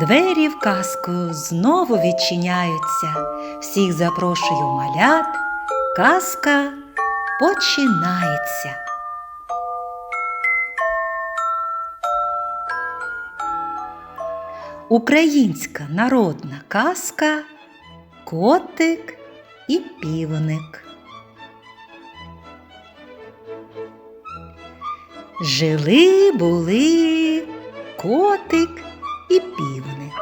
Двері в казку знову відчиняються. Всіх запрошую малят. Казка починається. Українська народна казка Котик і півник. Жили були котик і півник.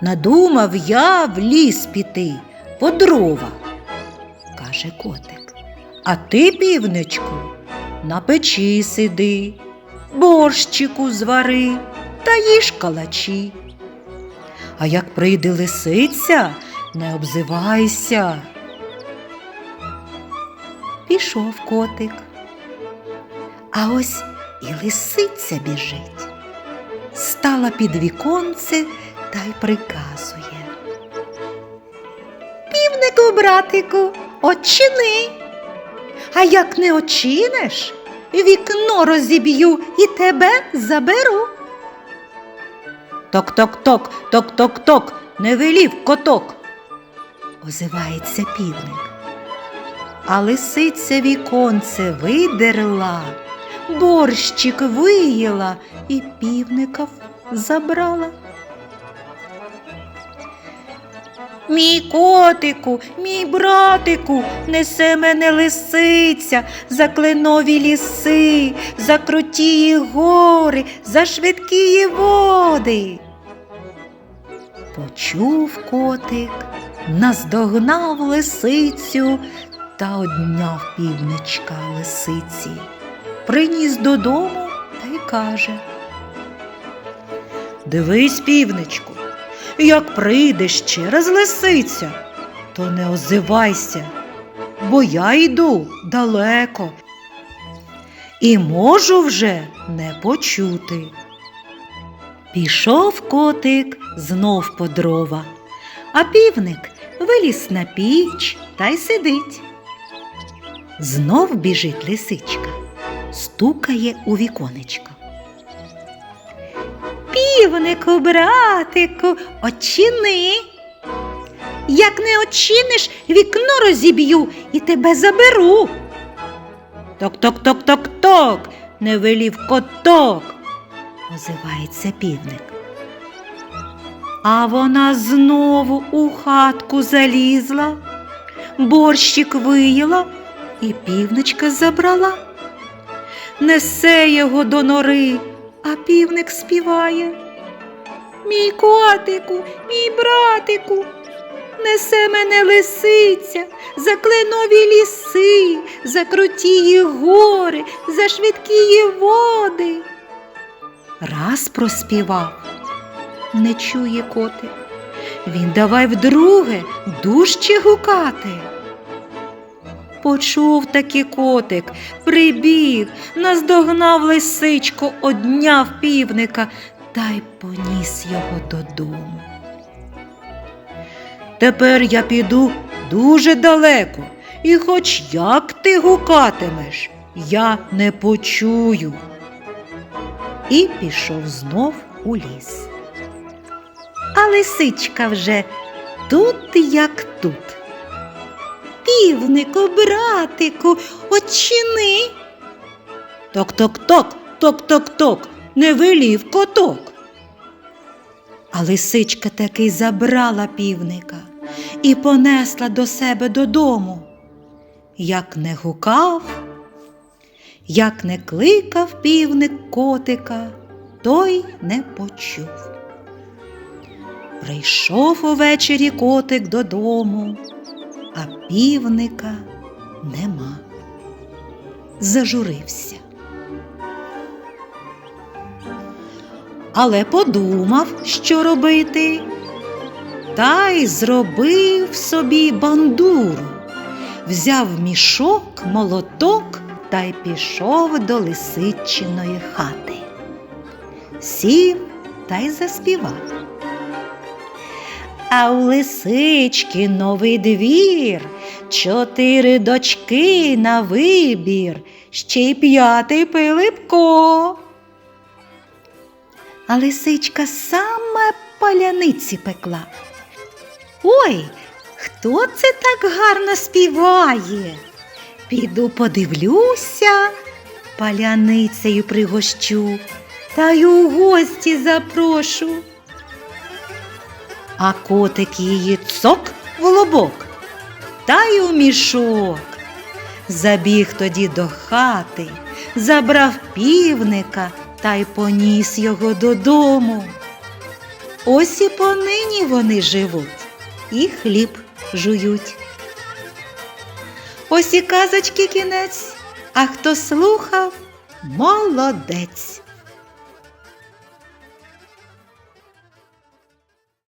Надумав я в ліс піти по дрова, каже котик. А ти, півничку, на печі сиди, борщику звари та їж калачі. А як прийде лисиця, не обзивайся. Пішов котик. А ось і лисиця біжить. Стала під віконце та й приказує. Півнику, братику, очини. А як не очиниш, вікно розіб'ю і тебе заберу. Ток-ток-ток, ток-ток-ток, не велів коток. Озивається півник. А лисиця віконце видерла, борщик виїла і півника забрала. Мій котику, мій братику, несе мене лисиця за кленові ліси, за крутії гори, за швидкії води. Почув котик, наздогнав лисицю та одняв півничка лисиці. Приніс додому та й каже. Дивись, півничку, як прийдеш через лисиця, то не озивайся, бо я йду далеко і можу вже не почути. Пішов котик знов по дрова, а півник виліз на піч та й сидить. Знов біжить лисичка, стукає у віконечко. Півнику, братику, очини. Як не очиниш, вікно розіб'ю і тебе заберу. Ток-ток-ток-ток-ток, не велів коток, озивається півник. А вона знову у хатку залізла, борщик виїла і півничка забрала. Несе його до нори, а півник співає. Мій котику, мій братику, несе мене лисиця за кленові ліси, за крутії гори, за швидкії води. Раз проспівав, не чує котик. Він давай вдруге дужче гукати. Почув таки котик, прибіг, наздогнав лисичку, одняв півника та й поніс його додому. Тепер я піду дуже далеко, і хоч як ти гукатимеш, я не почую. І пішов знов у ліс. А лисичка вже тут як тут. Півнику, братику, очини. Ток-ток-ток, ток-ток-ток, не вилів коток. А лисичка таки забрала півника і понесла до себе додому. Як не гукав, як не кликав півник котика, той не почув. Прийшов увечері котик додому, а півника нема. Зажурився. Але подумав, що робити, та й зробив собі бандуру, взяв мішок, молоток та й пішов до лисичиної хати. Сів та й заспівав. А у лисички новий двір, чотири дочки на вибір, ще й п'ятий Пилипко. а лисичка саме паляниці пекла. Ой, хто це так гарно співає? Піду подивлюся, паляницею пригощу та й у гості запрошу. А котик її цок в лобок та й у мішок. Забіг тоді до хати, забрав півника та й поніс його додому. Ось і понині вони живуть і хліб жують. Ось і казочки кінець, а хто слухав, молодець.